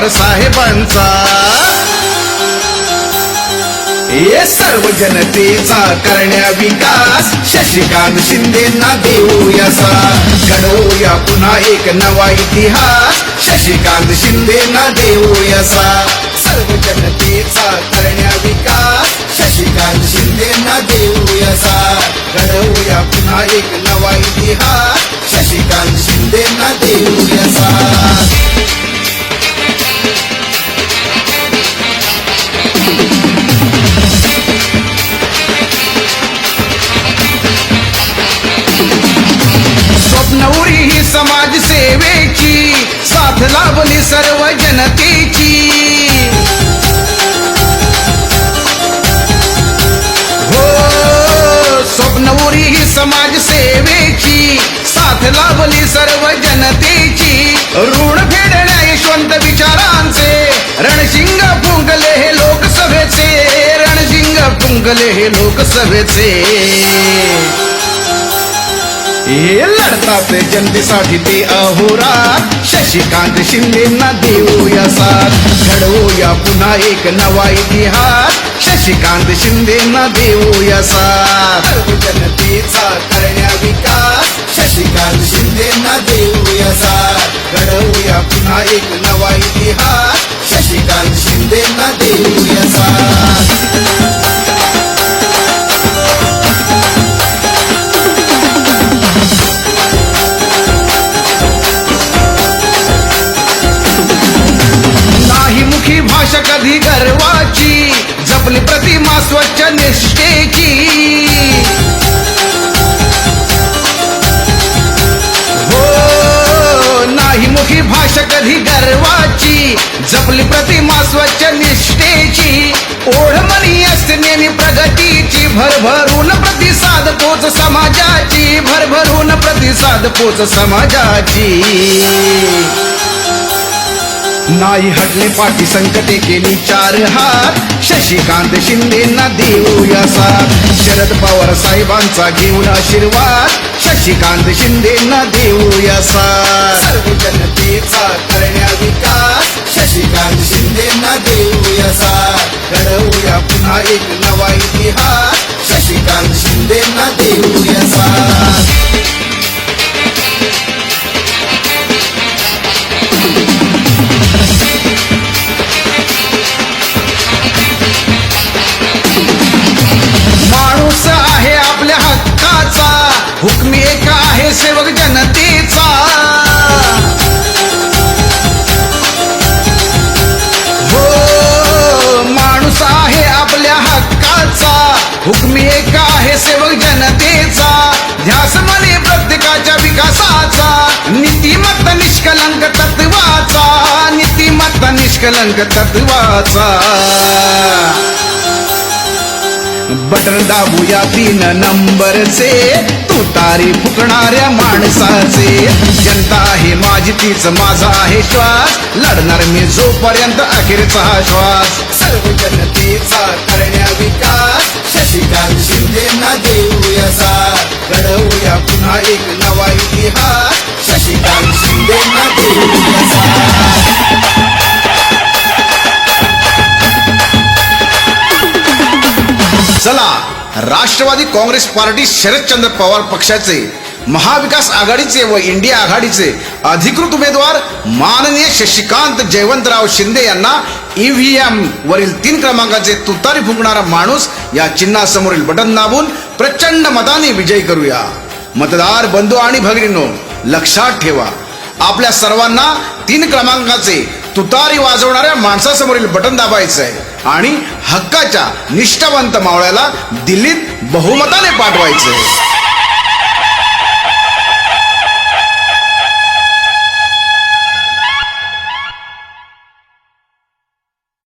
पवार साहेबांचा. हे सर्व जनतेचा करण्या विकास. शशिकांत शिंदेना देऊया साथ. घडवूया पुन्हा एक नवा इतिहास. शशिकांत शिंदेना देऊया साथ. सर्व जनतेचा करण्या विकास. शशिकांत शिंदेना देऊया साथ. घडवूया पुन्हा एक नवा इतिहास. शशिकांत शिंदेना देऊया साथ. समाज सेवेची समाजसेवेची साथ लाभली सर्व जनतेची. हो स्वप्नवरी ही समाजसेवेची साथ लाभली सर्व जनतेची. ऋण फेडण्या यशवंत विचारांचे रणशिंग फुंकले हे लोकसभेचे रणशिंग फुंकले हे लोकसभेचे. हे लढतात जनतेसाठी ते अहोरा शशिकांत शिंदेना देऊया साथ. घडवूया पुन्हा एक नवा इतिहास. शशिकांत शिंदेना देऊया साथ. जनतेचा करण्या विकास. शशिकांत शिंदेना देऊया साथ. घडवूया पुन्हा एक नवा इतिहास. शशिकांत शिंदेना देऊया साथ. स्वच्छ निष्ठेची. हो नाही मुखी भाषा कधी गर्वाची जपली प्रतिमा स्वच्छ निष्ठेची. ओढ मनी असते नेहमी प्रगतीची भरभरून प्रतिसाद पोच समाजाची भरभरून प्रतिसाद पोच समाजाची. नाही हटले पाठी संकटे केली चार हात. शशिकांत शिंदेना देऊया साथ. शरद पवार साहेबांचा घेऊन आशीर्वाद. शशिकांत शिंदेना देऊया साथ. सर्व जनतेचा करण्या विकास. शशिकांत शिंदेना देऊया साथ. घडवूया पुन्हा एक नवा इतिहास. शशिकांत शिंदेना देऊया साथ. सेवक जनतेचा हो माणूस आहे आपल्या हक्काचा. हुकमी एक आहे सेवक जनतेचा. ध्यास मने प्रत्येकाच्या विकासाचा. नीतिमत्त निष्कलंक तत्वाचा. नीतिमत्त निष्कलंक तत्वाचा. बटन दाबूया तीन नंबरचे. तू तारी फुकणाऱ्या माणसाचे. जनता आहे माझी तीच माझा आहे श्वास. लढणार मी जोपर्यंत अखेरचा हा श्वास. सर्व जनतेचा करण्या विकास. शशिकांत शिंदेना देऊया साथ. घडवूया पुन्हा एक नवा इतिहास. शशिकांत चला राष्ट्रवादी काँग्रेस पार्टी शरदचंद्र पवार पक्षाचे महाविकास आघाडीचे व इंडिया आघाडीचे अधिकृत उमेदवार माननीय शशिकांत जयवंतराव शिंदे यांना ईव्हीएम वरील तीन क्रमांकाचे तुतारी फुंकणारा माणूस या चिन्हासमोरील बटन दाबून प्रचंड मताने विजयी करूया. मतदार बंधू आणि भगिनीनो लक्षात ठेवा. आपल्या सर्वांना तीन क्रमांकाचे तुतारी वाजवणाऱ्या माणसासमोरील बटन दाबायचं आहे आणि हक्काच्या निष्ठावंत मावळ्याला दिल्लीत बहुमताने पाठवायचं. आहे